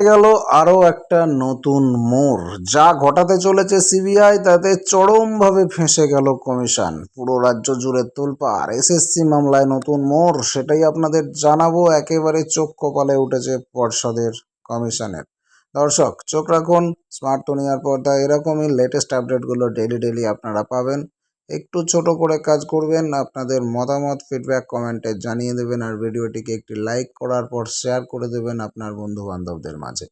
গেল আরও একটা নতুন মোড়। যা ঘটাতে চলেছে সিবিআই, তাতে চরমভাবে ফেঁসে গেল কমিশন। পুরো রাজ্য জুড়ে তোলপাড়। এসএসসি মামলায় নতুন মোড়, সেটাই আপনাদের জানাব। একেবারে চোখ কপালে উঠেছে পর্ষদের কমিশনের। দর্শক, চোখ রাখুন, স্মার্ট দুনিয়ার পর্দা এরকমই লেটেস্ট আপডেটগুলো ডেলি ডেলি আপনারা পাবেন। একটু ছোট করে কাজ করবেন, আপনাদের মতামত ফিডব্যাক কমেন্টে জানিয়ে দেবেন আর ভিডিওটিকে একটি লাইক করার পর শেয়ার করে দেবেন আপনার বন্ধু বান্ধবদের মাঝে।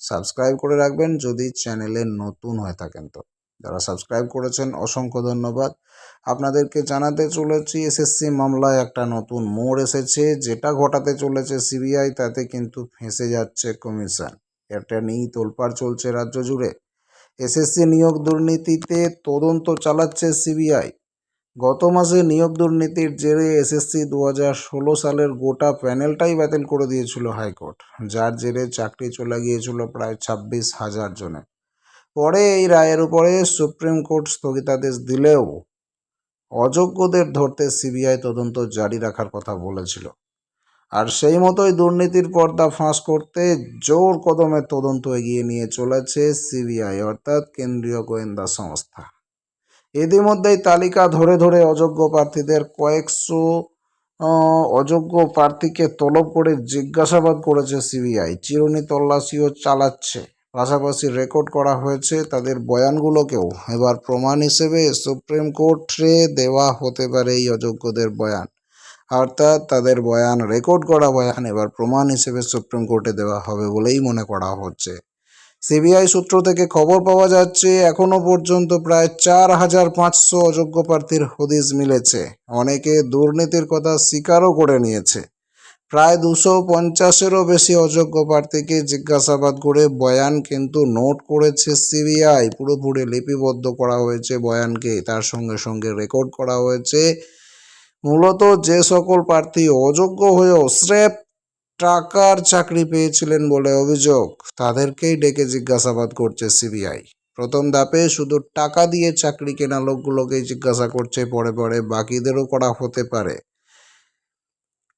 সাবস্ক্রাইব করে রাখবেন যদি চ্যানেলে নতুন হয়ে থাকেন তো। যারা সাবস্ক্রাইব করেছেন, অসংখ্য ধন্যবাদ। আপনাদেরকে জানাতে চলেছি, এসএসসি মামলায় একটা নতুন মোড় এসেছে। যেটা ঘটাতে চলেছে সিবিআই তাতে কিন্তু ফেঁসে যাচ্ছে কমিশন এটা নিয়েই তোলপাড় চলছে রাজ্য জুড়ে। এসএসসি নিয়োগ দুর্নীতিতে তদন্ত চালাচ্ছে সিবিআই। গত মাসে নিয়োগ দুর্নীতির জেরে এসএসসি দু হাজার ষোলো সালের গোটা প্যানেলটাই বাতিল করে দিয়েছিল হাইকোর্ট, যার জেরে চাকরি চলে গিয়েছিল প্রায় ছাব্বিশ হাজার জনে। পরে এই রায়ের উপরে সুপ্রিম কোর্ট স্থগিতাদেশ দিলেও অযোগ্যদের ধরতে সিবিআই তদন্ত জারি রাখার কথা বলেছিল। আর সেই মতোই দুর্নীতির পর্দা ফাঁস করতে জোর কদমে তদন্ত এগিয়ে নিয়ে চলেছে সিবিআই, অর্থাৎ কেন্দ্রীয় গোয়েন্দা সংস্থা। ইতিমধ্যেই তালিকা ধরে ধরে অযোগ্য প্রার্থীদের কয়েকশো অযোগ্য প্রার্থীকে তলব করে জিজ্ঞাসাবাদ করেছে সিবিআই। চিরুনি তল্লাশিও চালাচ্ছে। পাশাপাশি রেকর্ড করা হয়েছে তাদের বয়ানগুলোকেও। এবার প্রমাণ হিসেবে সুপ্রিম কোর্টে দেওয়া হতে পারে এই অযোগ্যদের বয়ান। অর্থাৎ তাদের বয়ান, রেকর্ড করা বয়ান এবার প্রমাণ হিসেবে সুপ্রিম কোর্টে দেওয়া হবে বলেই মনে করা হচ্ছে। সিবিআই সূত্র থেকে খবর পাওয়া যাচ্ছে, এখনও পর্যন্ত প্রায় চার হাজার পাঁচশো অযোগ্য প্রার্থীর হদিস মিলেছে। অনেকে দুর্নীতির কথা স্বীকারও করে নিয়েছে। প্রায় দুশো পঞ্চাশেরও বেশি অযোগ্য প্রার্থীকে জিজ্ঞাসাবাদ করে বয়ান কিন্তু নোট করেছে সিবিআই। পুরোপুরি লিপিবদ্ধ করা হয়েছে বয়ানকে। তার সঙ্গে সঙ্গে রেকর্ড করা হয়েছে মূলত যে সকল প্রার্থী অযোগ্য হয়েও স্রেফ টাকার চাকরি পেয়েছিলেন বলে অভিযোগ, তাদেরকেই ডেকে জিজ্ঞাসাবাদ করছে সিবিআই। প্রথম ধাপে শুধু টাকা দিয়ে চাকরি কেনা লোকগুলোকেই জিজ্ঞাসা করছে, পরে পরে বাকিদেরও করা হতে পারে।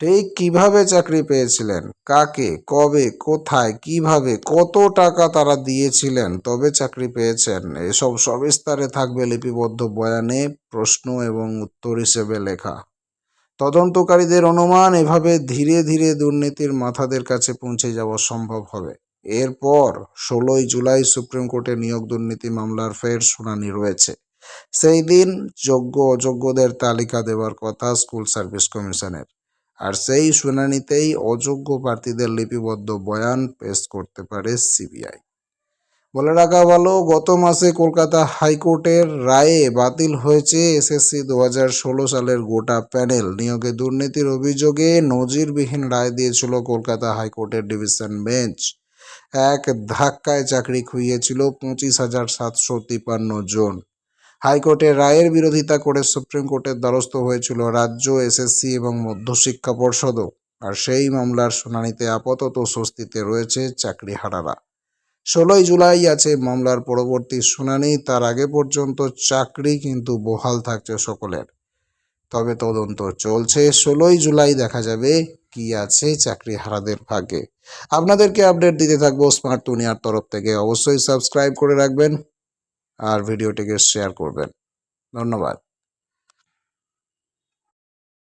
ঠিক কীভাবে চাকরি পেয়েছিলেন, কাকে, কবে, কোথায়, কীভাবে কত টাকা তারা দিয়েছিলেন, তবে চাকরি পেয়েছেন, এসব সবিস্তারে থাকবে লিপিবদ্ধ বয়ানে প্রশ্ন এবং উত্তর হিসেবে লেখা। তদন্তকারীদের অনুমান এভাবে ধীরে ধীরে দুর্নীতির মাথাদের কাছে পৌঁছে যাওয়া সম্ভব হবে। এরপর ষোলোই জুলাই সুপ্রিম কোর্টে নিয়োগ দুর্নীতি মামলার ফের শুনানি রয়েছে। সেই দিন যোগ্য অযোগ্যদের তালিকা দেওয়ার কথা স্কুল সার্ভিস কমিশনের। আর সেই শুনানিতেই অযোগ্য প্রার্থীদের লিপিবদ্ধ বয়ান পেশ করতে পারে সিবিআই। বলে রাখা ভালো, গত মাসে কলকাতা হাইকোর্টের রায়ে বাতিল হয়েছে এসএসসি দু ষোলো সালের গোটা প্যানেল। নিয়োগে দুর্নীতির অভিযোগে নজিরবিহীন রায় দিয়েছিল কলকাতা হাইকোর্টের ডিভিশন বেঞ্চ। এক ধাক্কায় চাকরি খুইয়েছিল পঁচিশ হাজার সাতশো তিপান্ন জন। হাইকোর্টের রায়ের বিরোধিতা করে সুপ্রিম কোর্টের দ্বারস্থ হয়েছিল রাজ্য এসএসসি এবং মধ্যশিক্ষা পর্ষদও। আর সেই মামলার শুনানিতে আপাতত স্বস্তিতে রয়েছে চাকরিহারারা। ষোলোই জুলাই আছে, মামলার পরবর্তী শুনানি, তার আগে পর্যন্ত চাকরি কিন্তু বহাল থাকছে সকলের। তবে তদন্ত চলছে, ষোলোই জুলাই দেখা যাবে কি আছে চাকরি হারাদের ভাগ্যে। আপনাদেরকে আপডেট দিতে থাকব স্মার্ট দুনিয়ার তরফ থেকে। অবশ্যই সাবস্ক্রাইব করে রাখবেন আর ভিডিওটিকে শেয়ার করবেন। ধন্যবাদ।